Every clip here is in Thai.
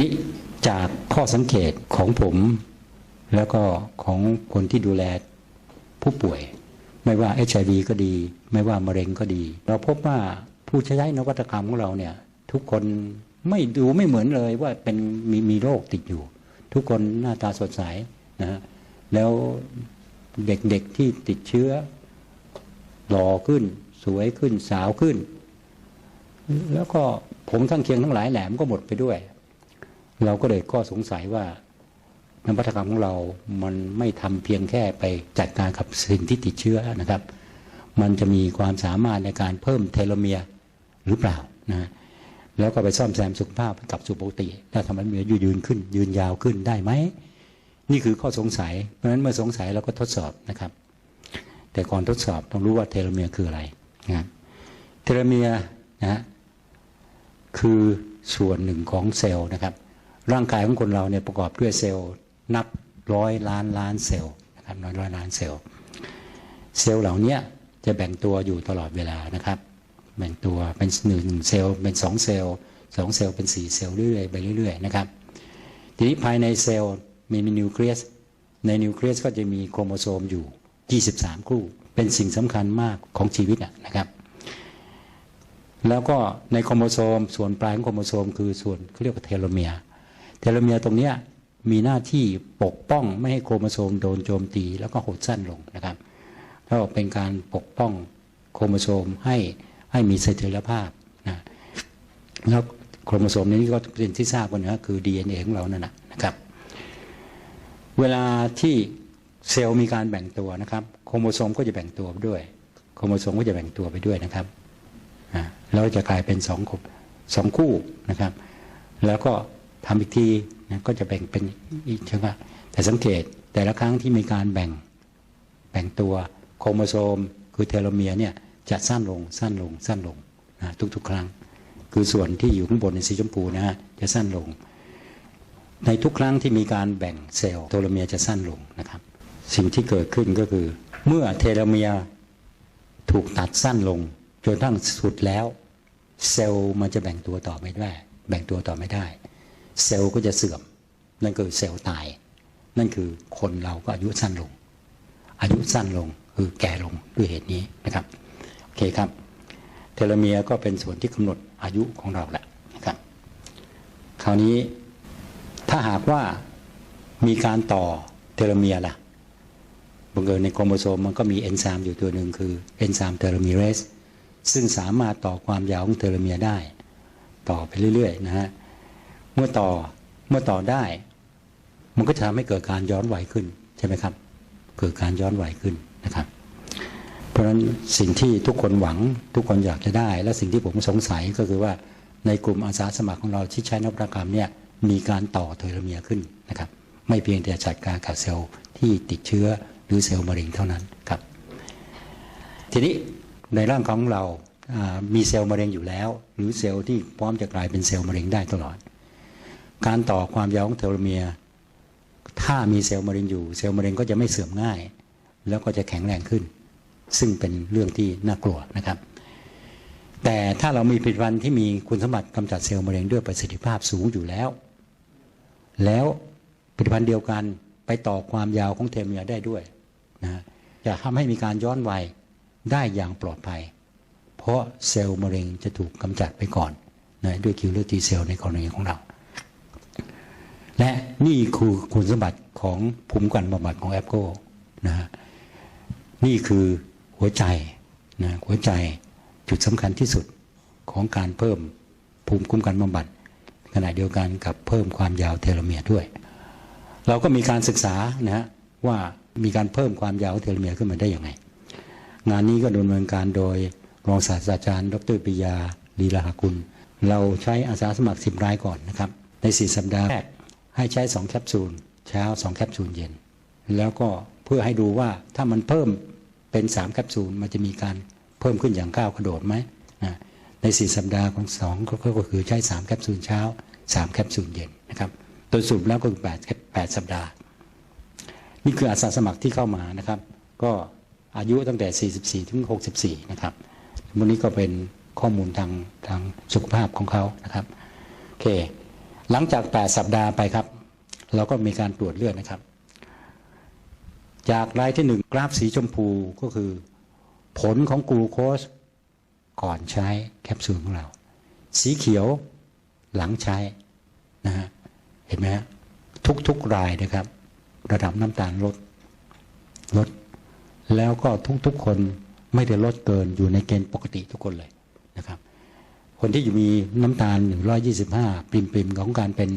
นี้จากข้อสังเกตของผม แล้วก็ของคนที่ดูแลผู้ป่วย ไม่ว่า HIV ก็ดี ไม่ว่ามะเร็งก็ดี เราพบว่าผู้ใช้นวัตกรรมของเราเนี่ย ทุกคนไม่ดูไม่เหมือนเลยว่าเป็นมีมีโรคติดอยู่ ทุกคนหน้าตาสดใสนะฮะแล้วเด็กๆที่ติดเชื้อหล่อขึ้น สวยขึ้นสาวขึ้น แล้วก็ผมทั้งเคียงทั้งหลายแหลมก็หมดไปด้วย เราก็เลยก็สงสัยว่านวัตกรรมของเรา มันไม่ทำเพียงแค่ไปจัดการกับสิ่งที่ติดเชื้อนะครับ มันจะมีความสามารถในการเพิ่มเทโลเมียร์หรือเปล่านะแล้วก็ไปซ่อมแซมสุขภาพกับสู่ปกติถ้าทำให้เมียยืนขึ้น ยืนยาวขึ้นได้ไหม นี่คือข้อสงสัย เพราะฉะนั้นเมื่อสงสัยเราก็ทดสอบนะครับ แต่ก่อนทดสอบต้องรู้ว่าเทโลเมียร์คืออะไรนะเทโลเมียร์นะคือส่วนหนึ่งของเซลล์นะครับ ร่างกายของคนเราเนี่ยประกอบด้วยเซลล์นับร้อยล้านล้านเซลล์นะครับร้อยร้อยล้านเซลล์เซลล์เหล่านี้จะแบ่งตัวอยู่ตลอดเวลานะครับ แบ่งตัวเป็นหนึ่งเซลล์เป็นสองเซลล์สองเซลล์เป็นสี่เซลล์เรื่อยไปเรื่อย ๆ นะครับ ทีนี้ภายในเซลล์มีมีนิวเคลียสในนิวเคลียสก็จะมีโครโมโซมอยู่ 23 คู่ เป็นสิ่งสำคัญมากของชีวิตนะครับ แล้วก็ในโครโมโซมส่วนปลายของโครโมโซมคือส่วนเขาเรียกว่าเทโลเมียร์ เทโลเมียร์ตรงเนี้ยมีหน้าที่ปกป้องไม่ให้โครโมโซมโดนโจมตีแล้วก็หดสั้นลงนะครับแล้วเป็นการปกป้องโครโมโซมให้ให้มีเสถียรภาพนะแล้วโครโมโซมนี้ก็เป็นที่ทราบกันนะคือ DNA ของเรานั่นนะนะครับ เวลาที่เซลล์มีการแบ่งตัวนะครับ โครโมโซมก็จะแบ่งตัวไปด้วย โครโมโซมก็จะแบ่งตัวไปด้วยนะครับอ่าแล้วจะกลายเป็นสองสองคู่นะครับ แล้วก็ ทำอีกทีนะก็จะแบ่งเป็นอีกใช่ไหมแต่สังเกตแต่ละครั้งที่มีการแบ่งแบ่งตัวโครโมโซม คือเทโลเมียร์เนี่ยจะสั้นลงสั้นลงสั้นลงนะทุกๆ ครั้ง คือส่วนที่อยู่ข้างบนในสีชมพูนะฮะจะสั้นลง ในทุกครั้งที่มีการแบ่งเซลล์เทโลเมียร์จะสั้นลงนะครับ สิ่งที่เกิดขึ้นก็คือ เมื่อเทโลเมียร์ถูกตัดสั้นลงจนทั้งสุดแล้ว เซลล์มันจะแบ่งตัวต่อไม่ได้ แบ่งตัวต่อไม่ได้ เซลล์ก็จะเสื่อม นั่นคือเซลล์ตาย นั่นคือคนเราก็อายุสั้นลง อายุสั้นลงคือแก่ลงด้วยเหตุนี้นะครับโอเคครับ เทโลเมียก็เป็นส่วนที่กำหนดอายุของเราแหละนะครับคราวนี้ถ้าหากว่ามีการต่อเทโลเมียล่ะบังเอิญในโครโมโซมมันก็มีเอนไซม์อยู่ตัวหนึ่งคือเอนไซม์เทโลเมเรสซึ่งสามารถต่อความยาวของเทโลเมียได้ ต่อไปเรื่อยๆนะฮะ เมื่อต่อเมื่อต่อได้ มันก็จะทำให้เกิดการย้อนวัยขึ้นใช่ไหมครับ เกิดการย้อนวัยขึ้นนะครับ เพราะฉะนั้นสิ่งที่ทุกคนหวังทุกคนอยากจะได้ และสิ่งที่ผมสงสัยก็คือว่าในกลุ่มอาสาสมัครของเราที่ใช้นวัตกรรมเนี่ยมีการต่อเทโลเมียขึ้นนะครับ ไม่เพียงแต่จัดการกับเซลล์ที่ติดเชื้อหรือเซลล์มะเร็งเท่านั้นครับ ทีนี้ในร่างของเรามีเซลล์มะเร็งอยู่แล้ว หรือเซลล์ที่พร้อมจะกลายเป็นเซลล์มะเร็งได้ตลอด การต่อความยาวของเทโลเมียร์ถ้ามีเซลล์มะเร็งอยู่ เซลล์มะเร็งก็จะไม่เสื่อมง่าย แล้วก็จะแข็งแรงขึ้น ซึ่งเป็นเรื่องที่น่ากลัวนะครับ แต่ถ้าเรามีผลิตภัณฑ์ที่มีคุณสมบัติกำจัดเซลล์มะเร็งด้วยประสิทธิภาพสูงอยู่แล้ว แล้วผลิตภัณฑ์เดียวกันไปต่อความยาวของเทโลเมียร์ได้ด้วยนะจะทำให้มีการย้อนวัยได้อย่างปลอดภัย เพราะเซลล์มะเร็งจะถูกกำจัดไปก่อนนะด้วยคิวเลอร์ทีเซลล์ในกรณีของเรา และนี่คือคุณสมบัติของภูมิคุ้มกันบำบัดของแอปโกนะฮะนี่คือหัวใจนะหัวใจจุดสำคัญที่สุดของการเพิ่มภูมิคุ้มกันบำบัดขณะเดียวกันกับเพิ่มความยาวเทโลเมียร์ด้วย เราก็มีการศึกษานะฮะว่ามีการเพิ่มความยาวเทโลเมียร์ขึ้นมาได้ยังไง งานนี้ก็ดำเนินการโดยรองศาสตราจารย์ ดรปิยาลีลาหกุล เราใช้อาสาสมัคร10รายก่อนนะครับ ใน4สัปดาห์แรก ให้ใช้2แคปซูลเช้า2แคปซูลเย็น แล้วก็เพื่อให้ดูว่าถ้ามันเพิ่มเป็น3แคปซูลมันจะมีการเพิ่มขึ้นอย่างก้าวกระโดดไหมนะใน4สัปดาห์ของ2ก็ก็คือใช้3แคปซูลเช้า3แคปซูลเย็นนะครับโดยสรุปแล้วก็คือ8 8สัปดาห์ นี่คืออาสาสมัครที่เข้ามานะครับ ก็อายุตั้งแต่ 44 ถึง 64 นะครับวันนี้ก็เป็นข้อมูลทางทางสุขภาพของเขานะครับ โอเค หลังจาก 8 สัปดาห์ไปครับ เราก็มีการตรวจเลือดนะครับ จากรายที่หนึ่งกราฟสีชมพูก็คือ ผลของกลูโคสก่อนใช้แคปซูลของเรา สีเขียวหลังใช้นะฮะเห็นไหมฮะทุกๆรายนะครับ ระดับน้ำตาลลดลด แล้วก็ทุกๆคนไม่ได้ลดเกินอยู่ในเกณฑ์ปกติทุกคนเลยนะครับ คนที่อยู่มีน้ำตาล 125ปริมปริมๆของการเป็น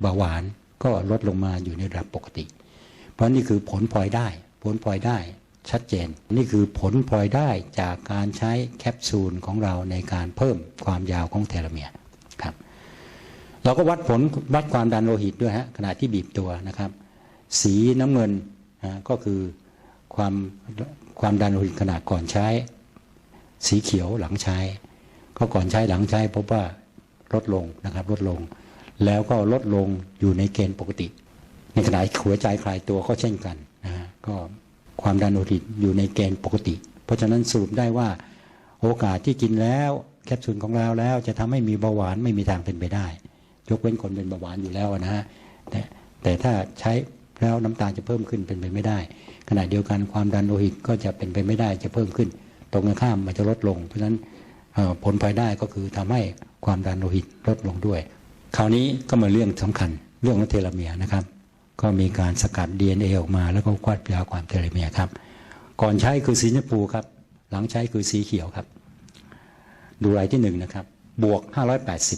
เบาหวานก็ลดลงมาอยู่ในระดับปกติ เพราะนี่คือผลพลอยได้ ผลพลอยได้ชัดเจน นี่คือผลพลอยได้จากการใช้แคปซูลของเราในการเพิ่มความยาวของเทโลเมียร์ครับ เราก็วัดผลวัดความดันโลหิตด้วยฮะขณะที่บีบตัวนะครับ สีน้ำเงินนะก็คือความความดันโลหิตขณะก่อนใช้ สีเขียวหลังใช้ ก็ก่อนใช้หลังใช้พบว่าลดลงนะครับลดลง แล้วก็ลดลงอยู่ในเกณฑ์ปกติ ในขณะหัวใจคลายตัวก็เช่นกันนะฮะก็ความดันโลหิตอยู่ในเกณฑ์ปกติ เพราะฉะนั้นสรุปได้ว่าโอกาสที่กินแล้วแคปซูลของเราแล้วจะทำให้มีเบาหวานไม่มีทางเป็นไปได้ ยกเว้นคนเป็นเบาหวานอยู่แล้วนะฮะแต่แต่ถ้าใช้แล้วน้ำตาลจะเพิ่มขึ้นเป็นไปไม่ได้ ขณะเดียวกันความดันโลหิตก็จะเป็นไปไม่ได้จะเพิ่มขึ้น ตรงกันข้ามมันจะลดลง เพราะฉะนั้น ผลพลอยได้ก็คือทำให้ความดันโลหิตลดลงด้วย คราวนี้ก็มาเรื่องสำคัญเรื่องของเทโลเมียร์นะครับ ก็มีการสกัด DNA ออกมา แล้วก็ควัดยาความเทโลเมียร์ครับ ก่อนใช้คือสีชมพูครับ หลังใช้คือสีเขียวครับ ดูรายที่หนึ่งนะครับ บวก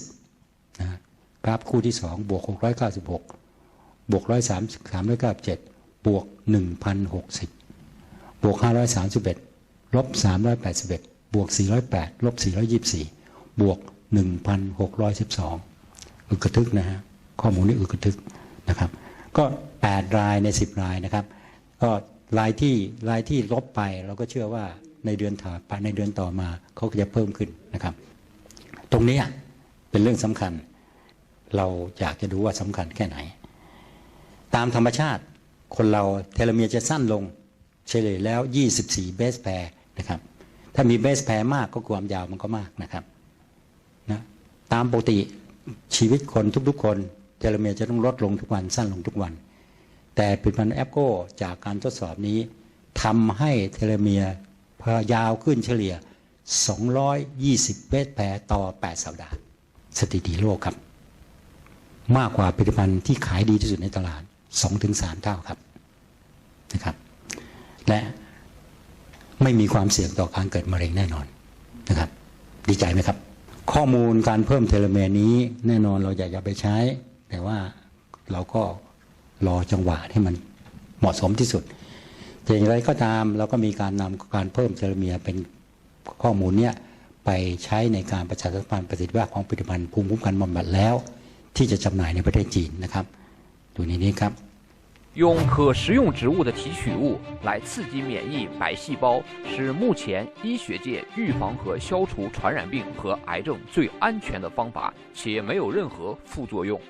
580นะกราฟคู่ที่สองบวก 696 บวก103 397 บวก 1,060 บวก 531 ลบ 381 บวก 408 ลบ 424 บวก 1,612 อึกกระทึกนะฮะ ข้อมูลนี้อึกระทึกนะครับ ก็ 8 รายใน 10 รายนะครับ ก็รายที่รายที่ลบไปเราก็เชื่อว่าในเดือนถัดไปในเดือนต่อมาเขาก็จะเพิ่มขึ้นนะครับ ตรงนี้เป็นเรื่องสำคัญ เราอยากจะดูว่าสำคัญแค่ไหน ตามธรรมชาติคนเราเทโลเมียร์จะสั้นลงเฉลี่ยแล้ว 24 เบสแพร์นะครับ ถ้ามีเบสแพร์มากก็ความยาวมันก็มากนะครับนะตามปกติชีวิตคนทุกๆ คนเทโลเมียจะต้องลดลงทุกวันสั้นลงทุกวัน แต่ผลิตภัณฑ์แอปโกจากการทดสอบนี้ทำให้เทโลเมียพยาวขึ้นเฉลี่ย 220เบสแพร์ต่อ 8 สัปดาห์ สถิติโลกครับ มากกว่าผลิตภัณฑ์ที่ขายดีที่สุดในตลาด 2-3 เท่าครับนะครับ และ ไม่มีความเสี่ยงต่อการเกิดมะเร็งแน่นอนนะครับ ดีใจไหมครับ ข้อมูลการเพิ่มเทโลเมียร์นี้แน่นอนเราอยากจะไปใช้ แต่ว่าเราก็รอจังหวะให้มันเหมาะสมที่สุดอย่างไรก็ตามเราก็มีการนำการเพิ่มเทโลเมียร์เป็นข้อมูลเนี้ยไปใช้ในการประชาสัมพันธ์ประสิทธิภาพของผลิตภัณฑ์ภูมิคุ้มกันบำบัดแล้ว ที่จะจำหน่ายในประเทศจีนนะครับดูในนี้ครับ 用可食用植物的提取物来刺激免疫白细胞，是目前医学界预防和消除传染病和癌症最安全的方法，且没有任何副作用。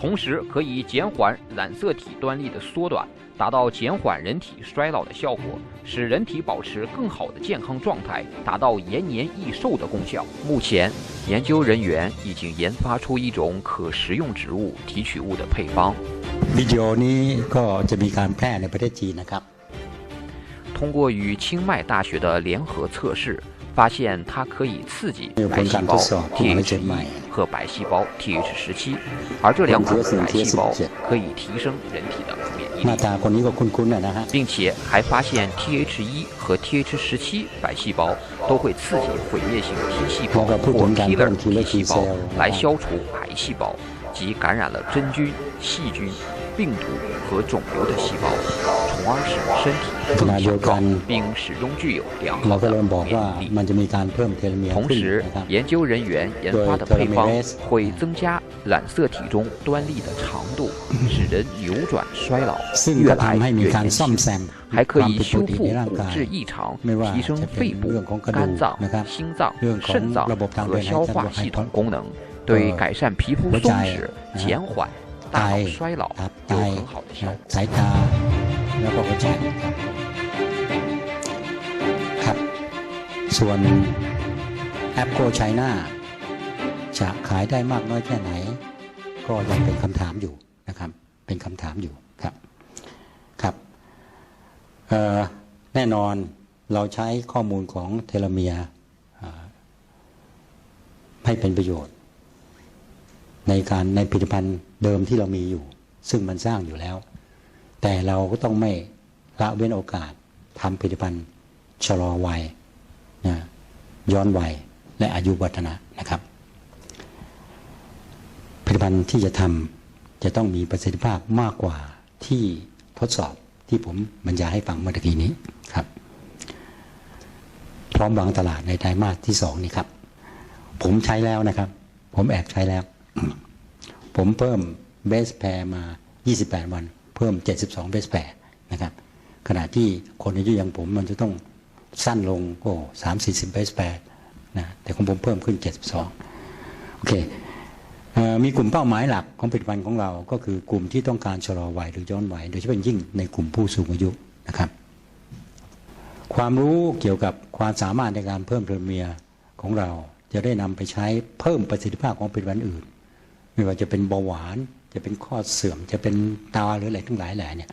同时可以减缓染色体端粒的缩短，达到减缓人体衰老的效果，使人体保持更好的健康状态，达到延年益寿的功效。目前，研究人员已经研发出一种可食用植物提取物的配方。通过与清迈大学的联合测试，发现它可以刺激白细胞、铁质、和白细胞 T H 十七，而这两种白细胞可以提升人体的免疫力，并且还发现 T H 一和 T H 十七白细胞都会刺激毁灭性 T 细胞或 killer T 细胞来消除癌细胞。及感染了真菌细菌病毒和肿瘤的细胞从而使身体更强壮并始终具有良好的免疫力。同时研究人员研发的配方会增加染色体中端粒的长度使人扭转衰老越来越年轻还可以修复骨质异常提升肺部肝脏心脏肾脏和消化系统功能。对改善皮肤หัว 松 ใจ 弛、 นะ 减缓 ไต 大脑衰老 ครับไต 有很好的效 นะ 果。 สายตา แล้วก็หัวใจครับครับ ส่วนแอปโกไชน่าจะขายได้มากน้อยแค่ไหน ก็ ก็ยังเป็นคำถามอยู่นะครับ เป็นคำถามอยู่ครับครับเอ่อแน่นอนเราใช้ข้อมูลของเทโลเมียร์อ่าให้เป็นประโยชน์ ในการในผลิตภัณฑ์เดิมที่เรามีอยู่ ซึ่งมันสร้างอยู่แล้ว แต่เราก็ต้องไม่ละเว้นโอกาสทำผลิตภัณฑ์ชะลอวัยนะย้อนวัยและอายุวัฒนะนะครับผลิตภัณฑ์ที่จะทำจะต้องมีประสิทธิภาพมากกว่าที่ทดสอบที่ผมบรรยายให้ฟังเมื่อตะกี้นี้ครับ พร้อมวางตลาดในไตรมาสที่สองนี้ครับ ผมใช้แล้วนะครับ ผมแอบใช้แล้ว ผมเพิ่มเบสแพรมา 28 วัน เพิ่ม 72 เบสแพรนะครับ ขณะที่คนอายุอย่างผมมันจะต้องสั้นลงโอ้สามสี่สิบเบสแพรนะแต่ของผมเพิ่มขึ้น 72 โอเคเอ่อมีกลุ่มเป้าหมายหลักของผลิตภัณฑ์ของเรา ก็คือกลุ่มที่ต้องการชะลอวัยหรือย้อนวัยโดยเฉพาะยิ่งในกลุ่มผู้สูงอายุนะครับ ความรู้เกี่ยวกับความสามารถในการเพิ่มเทโลเมียของเราจะได้นำไปใช้เพิ่มประสิทธิภาพของผลิตภัณฑ์อื่น ไม่ว่าจะเป็นเบาหวาน จะเป็นข้อเสื่อม จะเป็นตาหรืออะไรทั้งหลายแหล่เนี่ย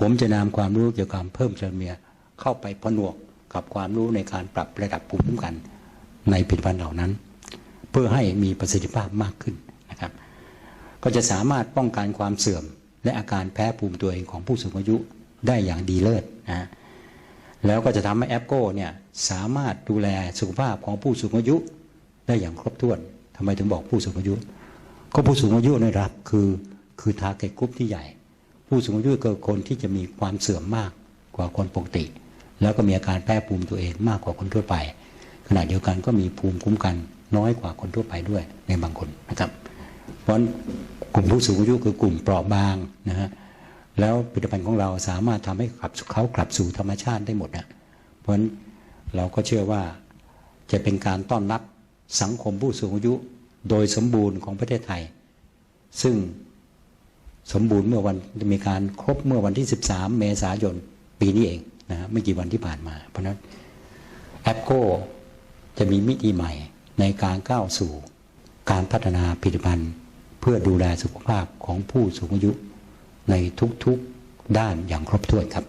ผมจะนำความรู้เกี่ยวกับการเพิ่มเทโลเมียเข้าไปผนวกกับความรู้ในการปรับระดับภูมิคุ้มกันในผลิตภัณฑ์เหล่านั้น เพื่อให้มีประสิทธิภาพมากขึ้นนะครับ ก็จะสามารถป้องกันความเสื่อม และอาการแพ้ภูมิตัวเองของผู้สูงอายุได้อย่างดีเลิศนะฮะแล้วก็จะทำให้แอปโก้เนี่ยสามารถดูแลสุขภาพของผู้สูงอายุได้อย่างครบถ้วนทำไมถึงบอกผู้สูงอายุ ก็ผู้สูงอายุในรับคือคือทาร์เก็ตกรุ๊ปที่ใหญ่ ผู้สูงอายุคือคนที่จะมีความเสื่อมมากกว่าคนปกติ แล้วก็มีอาการแพ้ภูมิตัวเองมากกว่าคนทั่วไป ขณะเดียวกันก็มีภูมิคุ้มกันน้อยกว่าคนทั่วไปด้วยในบางคนนะครับ เพราะกลุ่มผู้สูงอายุคือกลุ่มเปราะบางนะฮะแล้วผลิตภัณฑ์ของเราสามารถทำให้กลับเขากลับสู่ธรรมชาติได้หมดนะเพราะฉะนั้นเราก็เชื่อว่าจะเป็นการต้อนรับสังคมผู้สูงอายุ โดยสมบูรณ์ของประเทศไทย ซึ่งสมบูรณ์เมื่อวันมีการครบเมื่อวันที่ 13 เมษายนปีนี้เองนะไม่กี่วันที่ผ่านมา เพราะฉะนั้นแอปโกจะมีมิติใหม่ในการก้าวสู่การพัฒนาผลิตภัณฑ์ เพื่อดูแลสุขภาพของผู้สูงอายุในทุกๆด้านอย่างครบถ้วนครับ